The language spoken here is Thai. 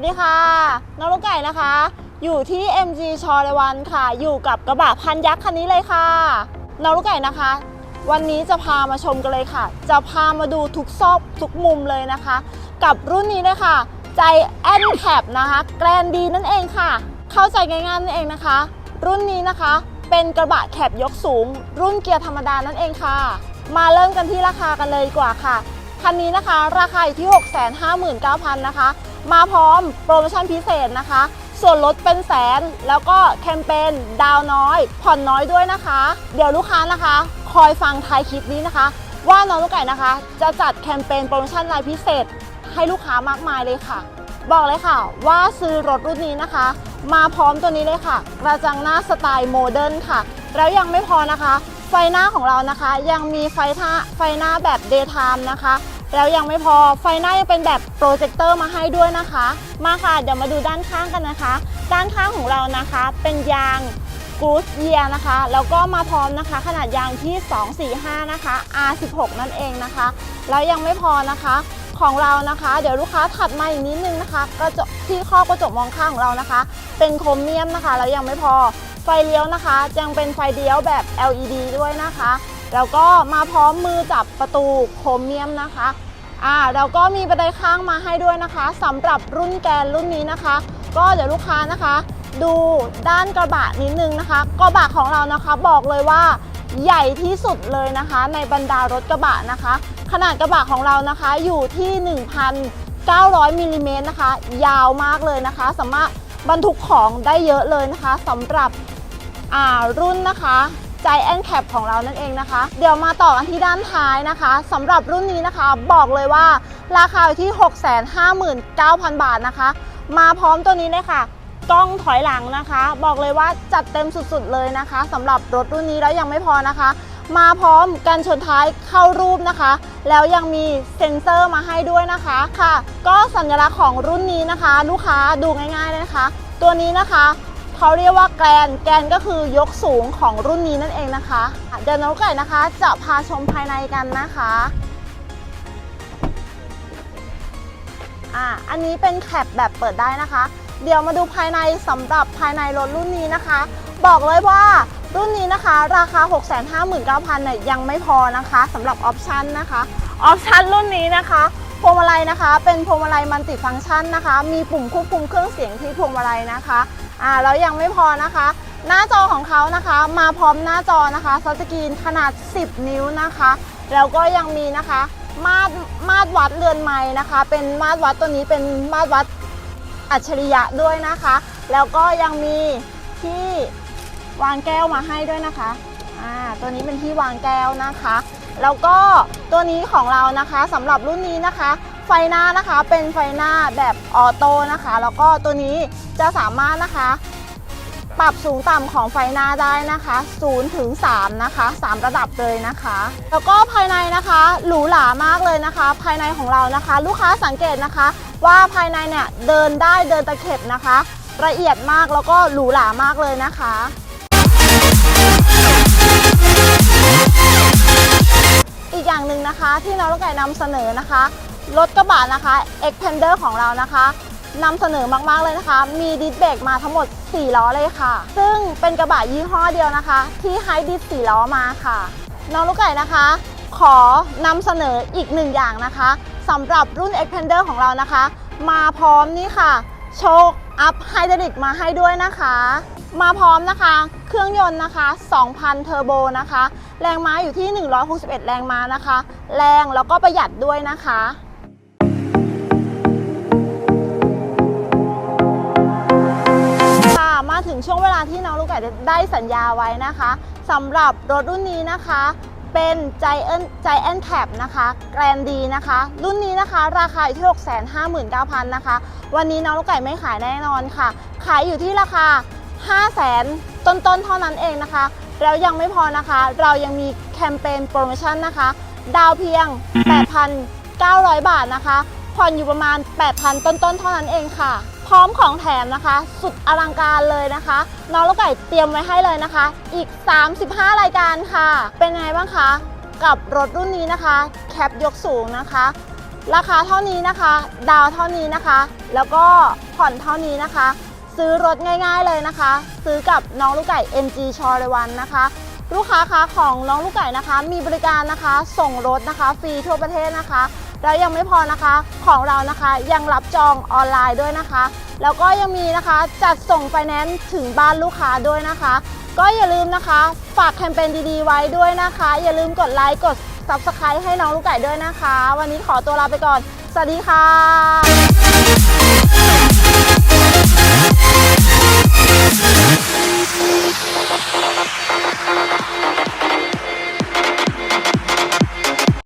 วัสดีค่ะน้องลูกไก่นะคะ อยู่ที่ MG ชอเลวันค่ะ อยู่กับกระบะพันยักษ์คันนี้เลยค่ะน้องลูกไก่นะคะ วันนี้จะพามาชมกันเลยค่ะ จะพามาดูทุกซอกทุกมุมเลยนะคะ กับรุ่นนี้เลยค่ะ ใจแอนแคปนะคะแกรนดีนั่นเองค่ะ เข้าใจง่ายๆนั่นเองนะคะ รุ่นนี้นะคะ เป็นกระบะแคปยกสูง รุ่นเกียร์ธรรมดานั่นเองค่ะ มาเริ่มกันที่ราคากันเลยดีกว่าค่ะคันนี้นะคะ ราคาอยู่ที่ 659,000นะคะ มาพร้อมโปรโมชั่นพิเศษนะคะ ส่วนลดเป็นแสนแล้วก็แคมเปญดาวน้อย ผ่อนน้อยด้วยนะคะ เดี๋ยวลูกค้านะคะ คอยฟังท้ายคลิปนี้นะคะ ว่าน้องลูกไก่นะคะ จะจัดแคมเปญโปรโมชั่นรายพิเศษ ให้ลูกค้ามากมายเลยค่ะ บอกเลยค่ะ ว่าซื้อรถรุ่นนี้นะคะ มาพร้อมตัวนี้เลยค่ะ กระจังหน้าสไตล์โมเดิร์นค่ะ แล้วยังไม่พอนะคะไฟหน้าของเรานะคะยังมีไฟท่าไฟหน้าแบบเดย์ไทม์นะคะ แล้วยังไม่พอไฟหน้ายังเป็นแบบโปรเจคเตอร์มาให้ด้วยนะคะ มาค่ะ เดี๋ยวมาดูด้านข้างกันนะคะ ด้านข้างของเรานะคะ เป็นยางกูสเยียนะคะ แล้วก็มาพร้อมนะคะ ขนาดยางที่ 245 นะคะ R16 นั่นเองนะคะ แล้วยังไม่พอนะคะของเรานะคะ เดี๋ยวลูกค้าถัดมาอีกนิดนึงนะคะกระจกที่ครอบกระจกมองข้างของเรานะคะ เป็นโครเมียมนะคะแล้วยังไม่พอไฟเลี้ยวนะคะยังเป็นไฟเลี้ยวแบบ LED ด้วยนะคะ แล้วก็มาพร้อมมือจับประตูโครเมียมนะคะอ่าแล้วก็มีบันไดข้างมาให้ด้วยนะคะสำหรับรุ่นแกนรุ่นนี้นะคะ ก็เดี๋ยวลูกค้านะคะ ดูด้านกระบะนิดนึงนะคะกระบะของเรานะคะบอกเลยว่าใหญ่ที่สุดเลยนะคะ ในบรรดารถกระบะนะคะ ขนาดกระบะของเรานะคะอยู่ที่ 1,900มิลลิเมตรนะคะ ยาวมากเลยนะคะ สามารถบรรทุกของได้เยอะเลยนะคะสำหรับรุ่นนะคะ Giant Cap ของเรานั่นเองนะคะ เดี๋ยวมาต่อกันที่ด้านท้ายนะคะสำหรับรุ่นนี้นะคะบอกเลยว่าราคาอยู่ที่ 659,000 บาทนะคะ มาพร้อมตัวนี้เลยค่ะกล้องถอยหลังนะคะ บอกเลยว่าจัดเต็มสุดๆเลยนะคะสำหรับรถรุ่นนี้แล้วยังไม่พอนะคะ มาพร้อมกันชนท้ายเข้ารูปนะคะ แล้วยังมีเซ็นเซอร์มาให้ด้วยนะคะค่ะ ก็สัญลักษณ์ของรุ่นนี้นะคะ ลูกค้าดูง่ายๆเลยนะคะ ตัวนี้นะคะ เขาเรียกว่าแกรนแกรนก็คือยกสูงของรุ่นนี้นั่นเองนะคะ เดี๋ยวน้องไก่นะคะ จะพาชมภายในกันนะคะอ่าอันนี้เป็นแคปแบบเปิดได้นะคะ เดี๋ยวมาดูภายในสำหรับภายในรถรุ่นนี้นะคะ บอกเลยว่ารุ่นนี้นะคะ ราคา 659,000เนี่ยยังไม่พอนะคะสำหรับออปชันนะคะออปชันรุ่นนี้นะคะ พวงมาลัยนะคะ เป็นพวงมาลัยมัลติฟังก์ชันนะคะ มีปุ่มควบคุมเครื่องเสียงที่พวงมาลัยนะคะอ่าแล้วยังไม่พอนะคะ หน้าจอของเขานะคะ มาพร้อมหน้าจอนะคะซัสกรีนขนาด 10 นิ้วนะคะ แล้วก็ยังมีนะคะมาตรมาตรวัดเรือนไม้นะคะ เป็นมาตรวัดตัวนี้เป็นมาตรวัดอัจฉริยะด้วยนะคะ แล้วก็ยังมีที่วางแก้วมาให้ด้วยนะคะอ่าตัวนี้เป็นที่วางแก้วนะคะ แล้วก็ตัวนี้ของเรานะคะสำหรับรุ่นนี้นะคะ ไฟหน้านะคะเป็นไฟหน้าแบบออโต้นะคะ แล้วก็ตัวนี้จะสามารถนะคะ ปรับสูงต่ำของไฟหน้าได้นะคะ0ถึง3นะคะ 3 ระดับเลยนะคะ แล้วก็ภายในนะคะหรูหรามากเลยนะคะ ภายในของเรานะคะ ลูกค้าสังเกตนะคะ ว่าภายในเนี่ยเดินได้เดินตะเข็บนะคะ ละเอียดมากแล้วก็หรูหรามากเลยนะคะ อีกอย่างหนึ่งนะคะที่น้องลูกไก่นำเสนอนะคะรถกระบะนะคะ Expander ของเรานะคะนำเสนอมากๆเลยนะคะ มีดิสเบรกมาทั้งหมด 4 ล้อเลยค่ะ ซึ่งเป็นกระบะยี่ห้อเดียวนะคะ ที่ให้ดิส4ล้อมาค่ะ น้องลูกไก่นะคะ ขอนำเสนออีกหนึ่งอย่างนะคะสำหรับรุ่น Expander ของเรานะคะ มาพร้อมนี่ค่ะ โชคอัพไฮดรอลิกมาให้ด้วยนะคะ มาพร้อมนะคะ เครื่องยนต์นะคะ 2,000 เทอร์โบนะคะ แรงม้าอยู่ที่ 161 แรงม้านะคะ แรงแล้วก็ประหยัดด้วยนะคะค่ะมาถึงช่วงเวลาที่น้องลูกไก่ได้สัญญาไว้นะคะสำหรับรถรุ่นนี้นะคะ เป็น Giant Giant Cap นะคะแกรนดีนะคะ รุ่นนี้นะคะราคาอยู่ที่ 659,000นะคะ วันนี้น้องลูกไก่ไม่ขายแน่นอนค่ะ ขายอยู่ที่ราคา 500,000 ต้นๆ เท่านั้นเองนะคะแล้วยังไม่พอนะคะ เรายังมีแคมเปญโปรโมชั่นนะคะ ดาวเพียง 8,900 บาทนะคะ ผ่อนอยู่ประมาณ 8,000 ต้นๆ เท่านั้นเองค่ะ พร้อมของแถมนะคะ สุดอลังการเลยนะคะ น้องลูกไก่เตรียมไว้ให้เลยนะคะ อีก 35 รายการค่ะ เป็นไงบ้างคะ กับรถรุ่นนี้นะคะ แคปยกสูงนะคะ ราคาเท่านี้นะคะ ดาวเท่านี้นะคะ แล้วก็ผ่อนเท่านี้นะคะ ซื้อรถง่ายๆเลยนะคะ ซื้อกับน้องลูกไก่ MG ชอรวันนะคะลูกค้าคะของน้องลูกไก่นะคะ มีบริการนะคะ ส่งรถนะคะฟรีทั่วประเทศนะคะ แล้วยังไม่พอนะคะของเรานะคะยังรับจองออนไลน์ด้วยนะคะ แล้วก็ยังมีนะคะจัดส่งไฟแนนซ์ถึงบ้านลูกค้าด้วยนะคะ ก็อย่าลืมนะคะ ฝากแคมเปญดีๆไว้ด้วยนะคะ อย่าลืมกดไลค์กด Subscribe ให้น้องลูกไก่ด้วยนะคะ วันนี้ขอตัวลาไปก่อน สวัสดีค่ะ